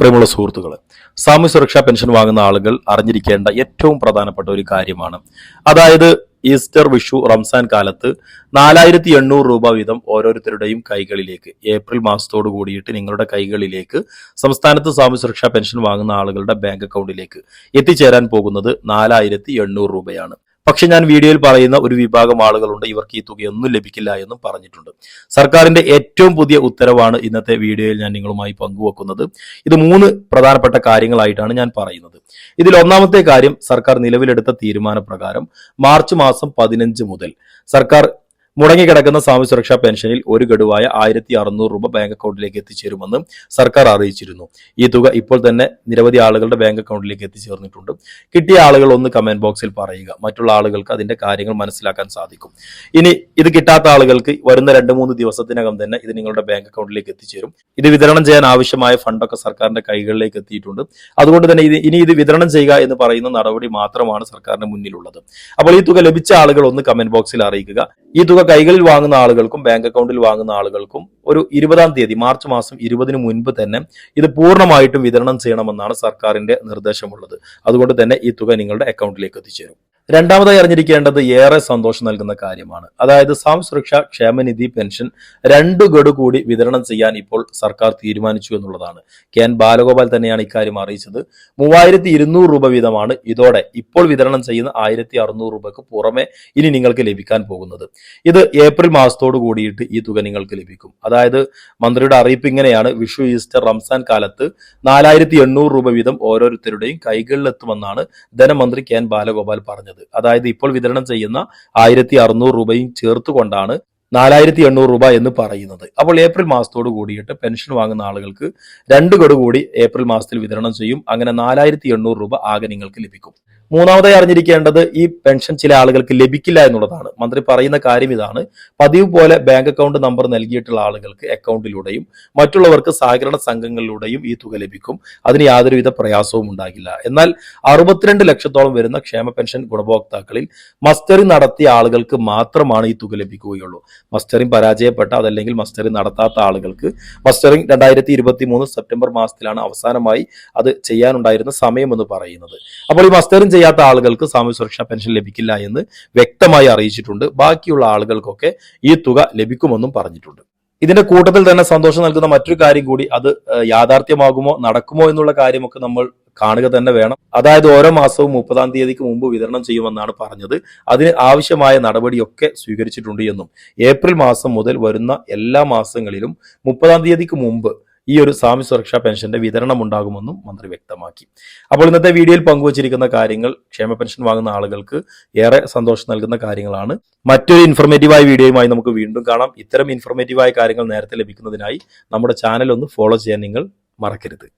പ്രിയമുള്ള സുഹൃത്തുക്കൾ സാമൂഹ്യ സുരക്ഷാ പെൻഷൻ വാങ്ങുന്ന ആളുകൾ അറിഞ്ഞിരിക്കേണ്ട ഏറ്റവും പ്രധാനപ്പെട്ട ഒരു കാര്യമാണ്. അതായത് ഈസ്റ്റർ വിഷു റംസാൻ കാലത്ത് നാലായിരത്തി എണ്ണൂറ് രൂപ വീതം ഓരോരുത്തരുടെയും കൈകളിലേക്ക് ഏപ്രിൽ മാസത്തോട് കൂടിയിട്ട് നിങ്ങളുടെ കൈകളിലേക്ക് സംസ്ഥാനത്ത് സാമൂഹ്യ സുരക്ഷാ പെൻഷൻ വാങ്ങുന്ന ആളുകളുടെ ബാങ്ക് അക്കൗണ്ടിലേക്ക് എത്തിച്ചേരാൻ പോകുന്നത് നാലായിരത്തി രൂപയാണ്. പക്ഷെ ഞാൻ വീഡിയോയിൽ പറയുന്ന ഒരു വിഭാഗം ആളുകളുണ്ട്. ഇവർക്ക് ഈ തുകയൊന്നും ലഭിക്കില്ല എന്നും പറഞ്ഞിട്ടുണ്ട്. സർക്കാരിന്റെ ഏറ്റവും പുതിയ ഉത്തരവാണ് ഇന്നത്തെ വീഡിയോയിൽ ഞാൻ നിങ്ങളുമായി പങ്കുവെക്കുന്നത്. ഇത് മൂന്ന് പ്രധാനപ്പെട്ട കാര്യങ്ങളായിട്ടാണ് ഞാൻ പറയുന്നത്. ഇതിൽ ഒന്നാമത്തെ കാര്യം സർക്കാർ നിലവിലെടുത്ത തീരുമാനപ്രകാരം മാർച്ച് മാസം പതിനഞ്ച് മുതൽ സർക്കാർ മുടങ്ങിക്കിടക്കുന്ന സാമൂഹ്യ സുരക്ഷാ പെൻഷനിൽ ഒരു ഗഡുവായ ആയിരത്തി അറുന്നൂറ് രൂപ ബാങ്ക് അക്കൗണ്ടിലേക്ക് എത്തിച്ചേരുമെന്ന് സർക്കാർ അറിയിച്ചിരുന്നു. ഈ തുക ഇപ്പോൾ തന്നെ നിരവധി ആളുകളുടെ ബാങ്ക് അക്കൗണ്ടിലേക്ക് എത്തിച്ചേർന്നിട്ടുണ്ട്. കിട്ടിയ ആളുകൾ ഒന്ന് കമന്റ് ബോക്സിൽ പറയുക. മറ്റുള്ള ആളുകൾക്ക് അതിന്റെ കാര്യങ്ങൾ മനസ്സിലാക്കാൻ സാധിക്കും. ഇനി ഇത് കിട്ടാത്ത ആളുകൾക്ക് വരുന്ന രണ്ട് മൂന്ന് ദിവസത്തിനകം തന്നെ ഇത് നിങ്ങളുടെ ബാങ്ക് അക്കൗണ്ടിലേക്ക് എത്തിച്ചേരും. ഇത് വിതരണം ചെയ്യാൻ ആവശ്യമായ ഫണ്ടൊക്കെ സർക്കാരിന്റെ കൈകളിലേക്ക് എത്തിയിട്ടുണ്ട്. അതുകൊണ്ട് തന്നെ ഇത് ഇനി ഇത് വിതരണം ചെയ്യുക എന്ന് പറയുന്ന നടപടി മാത്രമാണ് സർക്കാരിന് മുന്നിലുള്ളത്. അപ്പോൾ ഈ തുക ലഭിച്ച ആളുകൾ ഒന്ന് കമന്റ് ബോക്സിൽ അറിയിക്കുക. ഈ തുക കൈകളിൽ വാങ്ങുന്ന ആളുകൾക്കും ബാങ്ക് അക്കൗണ്ടിൽ വാങ്ങുന്ന ആളുകൾക്കും ഒരു ഇരുപതാം തീയതി മാർച്ച് മാസം ഇരുപതിന് മുൻപ് തന്നെ ഇത് പൂർണമായിട്ടും വിതരണം ചെയ്യണമെന്നാണ് സർക്കാരിന്റെ നിർദ്ദേശമുള്ളത്. അതുകൊണ്ട് തന്നെ ഈ തുക നിങ്ങളുടെ അക്കൗണ്ടിലേക്ക് എത്തിച്ചേരും. രണ്ടാമതായി അറിഞ്ഞിരിക്കേണ്ടത് ഏറെ സന്തോഷം നൽകുന്ന കാര്യമാണ്. അതായത് സാം സുരക്ഷ ക്ഷേമനിധി പെൻഷൻ രണ്ടു ഗഡു കൂടി വിതരണം ചെയ്യാൻ ഇപ്പോൾ സർക്കാർ തീരുമാനിച്ചു എന്നുള്ളതാണ്. കെ എൻ ബാലഗോപാൽ തന്നെയാണ് ഇക്കാര്യം അറിയിച്ചത്. മൂവായിരത്തി ഇരുന്നൂറ് രൂപ വീതമാണ് ഇതോടെ ഇപ്പോൾ വിതരണം ചെയ്യുന്ന ആയിരത്തി അറുന്നൂറ് രൂപയ്ക്ക് പുറമെ ഇനി നിങ്ങൾക്ക് ലഭിക്കാൻ പോകുന്നത്. ഇത് ഏപ്രിൽ മാസത്തോട് കൂടിയിട്ട് ഈ തുക നിങ്ങൾക്ക് ലഭിക്കും. അതായത് മന്ത്രിയുടെ അറിയിപ്പ് ഇങ്ങനെയാണ്. വിഷു ഈസ്റ്റർ റംസാൻ കാലത്ത് നാലായിരത്തി എണ്ണൂറ് രൂപ വീതം ഓരോരുത്തരുടെയും കൈകളിലെത്തുമെന്നാണ് ധനമന്ത്രി കെ എൻ ബാലഗോപാൽ പറഞ്ഞത്. അതായത് ഇപ്പോൾ വിതരണം ചെയ്യുന്ന ആയിരത്തി അറുന്നൂറ് രൂപയും ചേർത്തുകൊണ്ടാണ് നാലായിരത്തി എണ്ണൂറ് രൂപ എന്ന് പറയുന്നത്. അപ്പോൾ ഏപ്രിൽ മാസത്തോട് കൂടിയിട്ട് പെൻഷൻ വാങ്ങുന്ന ആളുകൾക്ക് രണ്ട് ഗഡു കൂടി ഏപ്രിൽ മാസത്തിൽ വിതരണം ചെയ്യും. അങ്ങനെ നാലായിരത്തി എണ്ണൂറ് രൂപ ആകെ നിങ്ങൾക്ക് ലഭിക്കും. മൂന്നാമതായി അറിഞ്ഞിരിക്കേണ്ടത് ഈ പെൻഷൻ ചില ആളുകൾക്ക് ലഭിക്കില്ല എന്നുള്ളതാണ്. മന്ത്രി പറയുന്ന കാര്യം ഇതാണ്. പതിവ് പോലെ ബാങ്ക് അക്കൗണ്ട് നമ്പർ നൽകിയിട്ടുള്ള ആളുകൾക്ക് അക്കൗണ്ടിലൂടെയും മറ്റുള്ളവർക്ക് സഹകരണ സംഘങ്ങളിലൂടെയും ഈ തുക ലഭിക്കും. അതിന് യാതൊരുവിധ പ്രയാസവും ഉണ്ടാകില്ല. എന്നാൽ അറുപത്തിരണ്ട് ലക്ഷത്തോളം വരുന്ന ക്ഷേമ പെൻഷൻ ഗുണഭോക്താക്കളിൽ മസ്റ്ററിംഗ് നടത്തിയ ആളുകൾക്ക് മാത്രമാണ് ഈ തുക ലഭിക്കുകയുള്ളൂ. മസ്റ്ററിംഗ് പരാജയപ്പെട്ട അതല്ലെങ്കിൽ മസ്റ്ററിംഗ് നടത്താത്ത ആളുകൾക്ക് മസ്റ്ററിംഗ് രണ്ടായിരത്തി ഇരുപത്തി മൂന്ന് സെപ്റ്റംബർ മാസത്തിലാണ് അവസാനമായി അത് ചെയ്യാനുണ്ടായിരുന്ന സമയം എന്ന് പറയുന്നത്. അപ്പോൾ ഈ മസ്റ്ററിംഗ് ചെയ്യാത്ത ആളുകൾക്ക് സാമൂഹ്യ സുരക്ഷാ പെൻഷൻ ലഭിക്കില്ല എന്ന് വ്യക്തമായി അറിയിച്ചിട്ടുണ്ട്. ബാക്കിയുള്ള ആളുകൾക്കൊക്കെ ഈ തുക ലഭിക്കുമെന്നും പറഞ്ഞിട്ടുണ്ട്. ഇതിന്റെ കൂട്ടത്തിൽ തന്നെ സന്തോഷം നൽകുന്ന മറ്റൊരു കാര്യം കൂടി അത് യാഥാർത്ഥ്യമാകുമോ നടക്കുമോ എന്നുള്ള കാര്യമൊക്കെ നമ്മൾ കാണുക തന്നെ വേണം. അതായത് ഓരോ മാസവും മുപ്പതാം തീയതിക്ക് മുമ്പ് വിതരണം ചെയ്യുമെന്നാണ് പറഞ്ഞത്. അതിന് ആവശ്യമായ നടപടിയൊക്കെ സ്വീകരിച്ചിട്ടുണ്ട് എന്നും. ഏപ്രിൽ മാസം മുതൽ വരുന്ന എല്ലാ മാസങ്ങളിലും മുപ്പതാം തീയതിക്ക് മുമ്പ് ഈ ഒരു സ്വാമി സുരക്ഷാ പെൻഷന്റെ വിതരണം ഉണ്ടാകുമെന്നും മന്ത്രി വ്യക്തമാക്കി. അപ്പോൾ ഇന്നത്തെ വീഡിയോയിൽ പങ്കുവച്ചിരിക്കുന്ന കാര്യങ്ങൾ ക്ഷേമ പെൻഷൻ വാങ്ങുന്ന ആളുകൾക്ക് ഏറെ സന്തോഷം നൽകുന്ന കാര്യങ്ങളാണ്. മറ്റൊരു ഇൻഫർമേറ്റീവായ വീഡിയോയുമായി നമുക്ക് വീണ്ടും കാണാം. ഇത്തരം ഇൻഫർമേറ്റീവായ കാര്യങ്ങൾ നേരത്തെ ലഭിക്കുന്നതിനായി നമ്മുടെ ചാനൽ ഒന്ന് ഫോളോ ചെയ്യാൻ നിങ്ങൾ മറക്കരുത്.